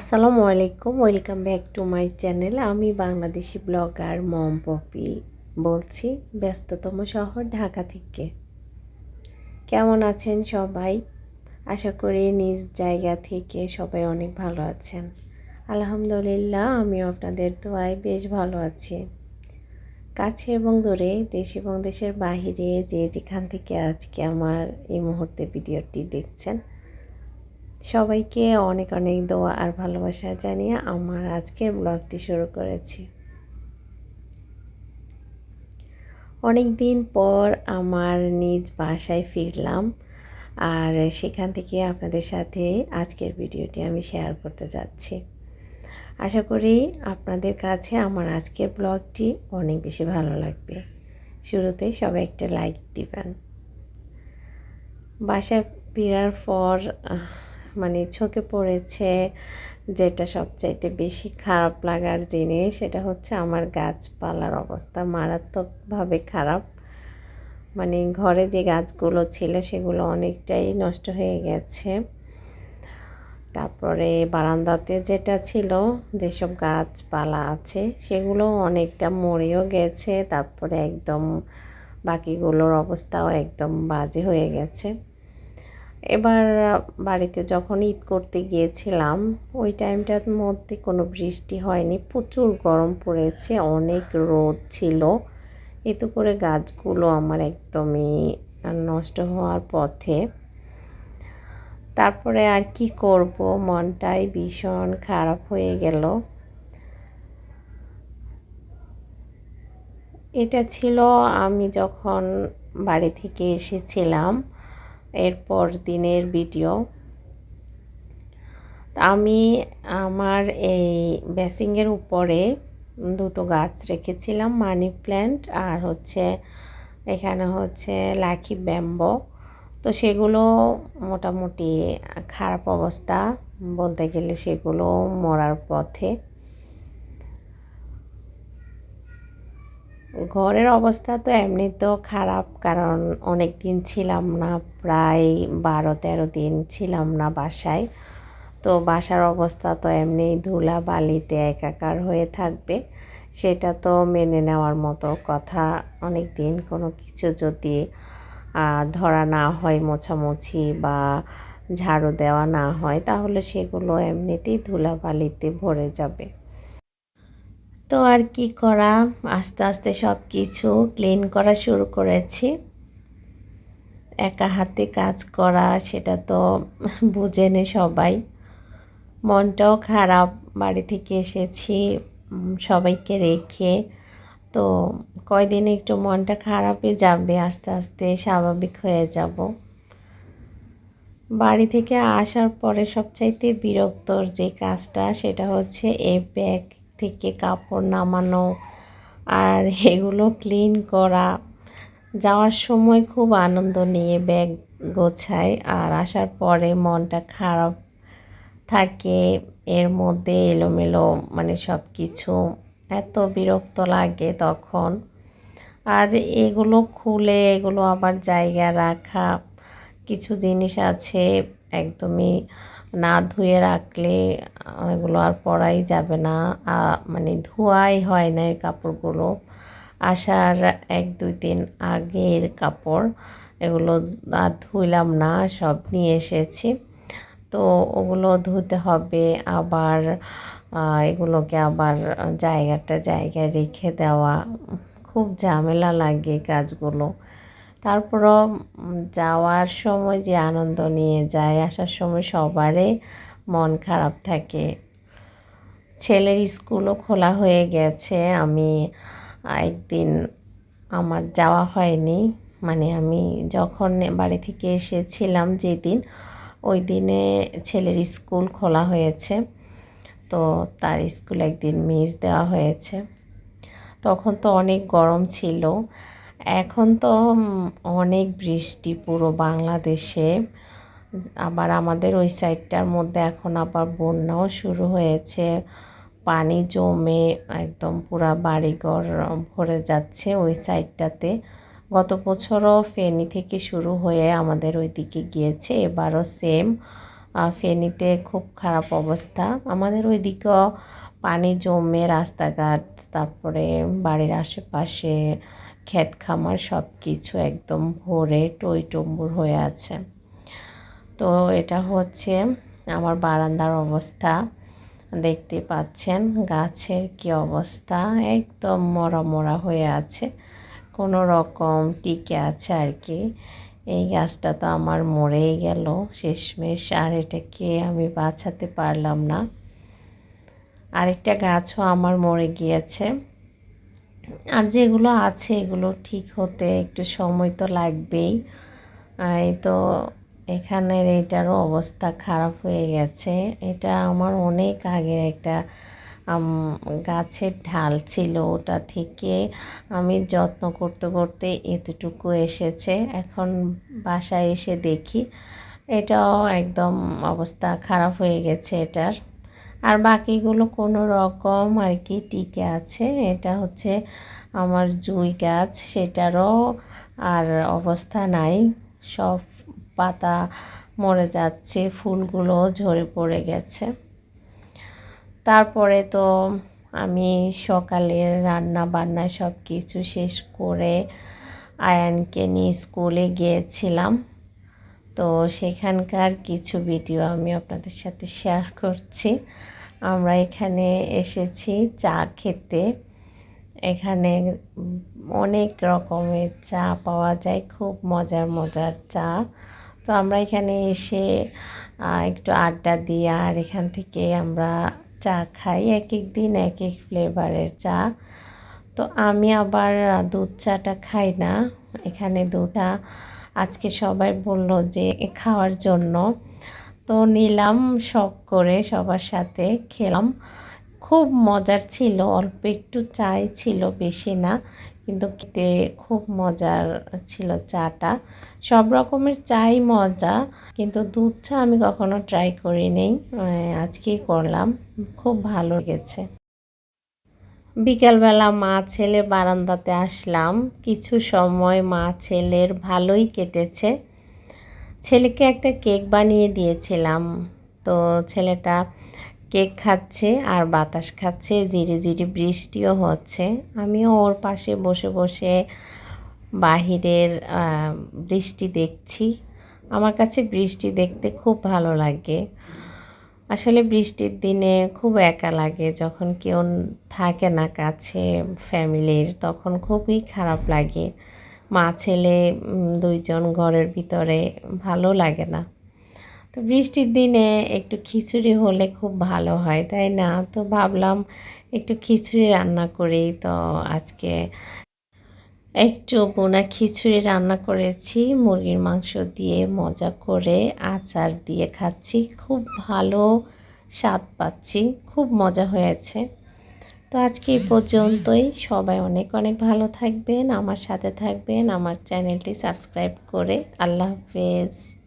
আসসালামু আলাইকুম, welcome back to my channel. আমি বাংলাদেশি ব্লগার মম পপি বলছি, ব্যস্ততম শহর ঢাকা থেকে। কেমন আছেন সবাই? আশা করি নিজ জায়গা থেকে সবাই অনেক ভালো আছেন। আলহামদুলিল্লাহ আমি আপনাদের দোয়ায় বেশ ভালো আছি। কাছে এবং দূরে, দেশ এবং দেশের বাহিরে যে যেখান থেকে আজকে আমার এই মুহূর্তে ভিডিওটি দেখছেন সবাইকে অনেক অনেক দোয়া আর ভালোবাসা জানিয়ে আমার আজকের ব্লগটি শুরু করেছি। অনেক দিন পর আমার নিজ বাসায় ফিরলাম আর সেখান থেকে আপনাদের সাথে আজকের ভিডিওটি আমি শেয়ার করতে যাচ্ছি। আশা করি আপনাদের কাছে আমার আজকের ব্লগটি অনেক বেশি ভালো লাগবে। শুরুতেই সবাই একটা লাইক দিবেন। বাসায় ফেরার পর মানে চোখে পড়েছে। যেটা সবচাইতে বেশি খারাপ লাগার জিনিস সেটা হচ্ছে আমার গাছপালার অবস্থা মারাত্মকভাবে খারাপ। মানে ঘরে যে গাছগুলো ছিল সেগুলো অনেকটাই নষ্ট হয়ে গেছে। তারপরে বারান্দাতে যেটা ছিল, যেসব গাছপালা আছে সেগুলো অনেকটা মরেও গেছে। তারপরে একদম বাকিগুলোর অবস্থাও একদম বাজে হয়ে গেছে। এবার বাড়িতে যখন ঈদ করতে গিয়েছিলাম, ওই টাইমটার মধ্যে কোনো বৃষ্টি হয়নি, প্রচুর গরম পড়েছে, অনেক রোদ ছিল। এতে করে গাছগুলো আমার একদমই নষ্ট হওয়ার পথে। তারপরে আর কি করব, মনটাই ভীষণ খারাপ হয়ে গেল। এটা ছিল, আমি যখন বাড়ি থেকে এসেছিলাম এরপর দিনের ভিডিও। আমি আমার এই বেসিংয়ের উপরে দুটো গাছ রেখেছিলাম, মানি প্ল্যান্ট আর হচ্ছে এখানে হচ্ছে লাখি ব্যাম্বো। তো সেগুলো মোটামুটি খারাপ অবস্থা বলতে গেলে সেগুলো মরার পথে। ঘরের অবস্থা তো এমনিতেও খারাপ, কারণ অনেক দিন ছিলাম না, প্রায় বারো তেরো দিন ছিলাম না বাসায়। তো বাসার অবস্থা তো এমনি ধুলা বালিতে একাকার হয়ে থাকবে, সেটা তো মেনে নেওয়ার মতো কথা। অনেক দিন কোনো কিছু যদি ধরা না হয়, মোছামুছি বা ঝাড়ু দেওয়া না হয়, তাহলে সেগুলো এমনিতেই ধুলাবালিতে ভরে যাবে। তো আর কি করা? আস্তে আস্তে সব কিছু ক্লিন করা শুরু করেছি। একা হাতে কাজ করা, সেটা তো বুঝেনে সবাই। মনটাও খারাপ, বাড়ি থেকে এসেছি সবাইকে রেখে। তো কয়দিন একটু মনটা খারাপই যাবে, আস্তে আস্তে স্বাভাবিক হয়ে যাব। বাড়ি থেকে আসার পরে সবচাইতে বিরক্তর যে কাজটা, সেটা হচ্ছে এ ব্যাগ থেকে কাপড় নামানো আর এগুলো ক্লিন করা। যাওয়ার সময় খুব আনন্দ নিয়ে ব্যাগ গোছায় আর আসার পরে মনটা খারাপ থাকে। এর মধ্যে এলোমেলো মানে সব কিছু এত বিরক্ত লাগে তখন। আর এগুলো খুলে এগুলো আবার জায়গা রাখা। কিছু জিনিস আছে একদমই না ধুয়ে রাখলে এগুলো আর পরাই যাবে না। মানে ধোয়াই হয় না এই কাপড়গুলো। আসার এক, দুই দিন আগের কাপড় এগুলো আর ধুইলাম না, সব নিয়ে এসেছি। তো ওগুলো ধুতে হবে, আবার এগুলোকে আবার জায়গাটা জায়গায় রেখে দেওয়া। খুব ঝামেলা লাগে কাজগুলো। তারপরও যাওয়ার সময় যে আনন্দ নিয়ে যায়, আসার সময় সবারই মন খারাপ থাকে। ছেলের স্কুলও খোলা হয়ে গেছে। আমি একদিন আমার যাওয়া হয়নি। মানে আমি যখন বাড়ি থেকে এসেছিলাম যেদিন, ওই দিনে ছেলের স্কুল খোলা হয়েছে। তো তার স্কুল একদিন মিস দেওয়া হয়েছে। তখন তো অনেক গরম ছিল। এখন তো অনেক বৃষ্টি পুরো বাংলাদেশে। আবার আমাদের ওই সাইডটার মধ্যে এখন আবার বন্যাও শুরু হয়েছে। পানি জমে একদম পুরা বাড়িঘর ভরে যাচ্ছে ওই সাইডটাতে। গত বছরও ফেনি থেকে শুরু হয়ে আমাদের ওই দিকে গিয়েছে, এবারও সেম। ফেনীতে খুব খারাপ অবস্থা। আমাদের ওইদিকেও পানি জমে রাস্তাঘাট, তারপরে বাড়ির আশেপাশে ক্ষেত খামার সব কিছু একদম ভরে টই টম্বুর হয়ে আছে। তো এটা হচ্ছে আমার বারান্দার অবস্থা। দেখতে পাচ্ছেন গাছের কি অবস্থা? একদম মরা মরা হয়ে আছে। কোনো রকম টিকে আছে আর কি। এই গাছটা তো আমার মরেই গেল। শেষমেশ আর এটাকে আমি বাঁচাতে পারলাম না। আরেকটা গাছও আমার মরে গিয়েছে। আর যেগুলো আছে এগুলো ঠিক হতে একটু সময় তো লাগবেই। এই তো এখানের এটারও অবস্থা খারাপ হয়ে গেছে। এটা আমার অনেক আগের একটা গাছের ঢাল ছিল ওটা থেকে আমি যত্ন করতে করতে এতটুকু এসেছে। এখন বাসায় এসে দেখি। এটাও একদম অবস্থা খারাপ হয়ে গেছে এটার। আর বাকিগুলো কোনো রকম আর কি টিকে আছে। এটা হচ্ছে আমার জুই গাছ, সেটারও আর অবস্থা নাই। সব পাতা মরে যাচ্ছে, ফুলগুলো ঝরে পড়ে গেছে। তারপরে তো আমি সকালের রান্না বান্না সব কিছু শেষ করে আয়ানকে নিয়ে স্কুলে গিয়েছিলাম। তো সেখানকার কিছু ভিডিও আমি আপনাদের সাথে শেয়ার করছি। আমরা এখানে এসেছি চা খেতে। এখানে অনেক রকমের চা পাওয়া যায়, খুব মজার মজার চা। তো আমরা এখানে এসে একটু আড্ডা দিই আর এখান থেকে আমরা চা খাই এক এক দিন এক এক ফ্লেভারের চা। তো আমি আবার দুধ চাটা খাই না। এখানে দুধ আজকে সবাই বলল যে খাওয়ার জন্য। তো নিলাম শখ করে সবার সাথে খেলাম। খুব মজার ছিল, অল্প একটু চাই ছিল বেশি না, কিন্তু খেতে খুব মজার ছিল চাটা। সব রকমের চাই মজা, কিন্তু দুধ চা আমি কখনো ট্রাই করি নেই আজকেই করলাম। খুব ভালো লেগেছে। বিকালবেলা মা ছেলে বারান্দাতে আসলাম। কিছু সময় মা ছেলের ভালোই কেটেছে। ছেলেকে একটা কেক বানিয়ে দিয়েছিলাম। তো ছেলেটা কেক খাচ্ছে আর বাতাস খাচ্ছে জিরে জিরে বৃষ্টিও হচ্ছে। আমিও ওর পাশে বসে বসে বাহিরের বৃষ্টি দেখছি। আমার কাছে বৃষ্টি দেখতে খুব ভালো লাগে। আসলে বৃষ্টির দিনে খুব একা লাগে। যখন কেউ থাকে না কাছে ফ্যামিলির, তখন খুবই খারাপ লাগে। মা, ছেলে দুইজন ঘরের ভিতরে ভালো লাগে না। তো বৃষ্টির দিনে একটু খিচুড়ি হলে খুব ভালো হয়, তাই না? তো ভাবলাম একটু খিচুড়ি রান্না করি। তো আজকে একটু বোনা খিচুড়ি রান্না করেছি, মুরগির মাংস দিয়ে মজা করে আচার দিয়ে খাচ্ছি, খুব ভালো স্বাদ পাচ্ছি, খুব মজা হয়েছে। তো আজকে এই পর্যন্তই, সবাই অনেক অনেক ভালো থাকবেন, আমার সাথে থাকবেন, আমার চ্যানেলটি সাবস্ক্রাইব করে, আল্লাহ হাফেজ।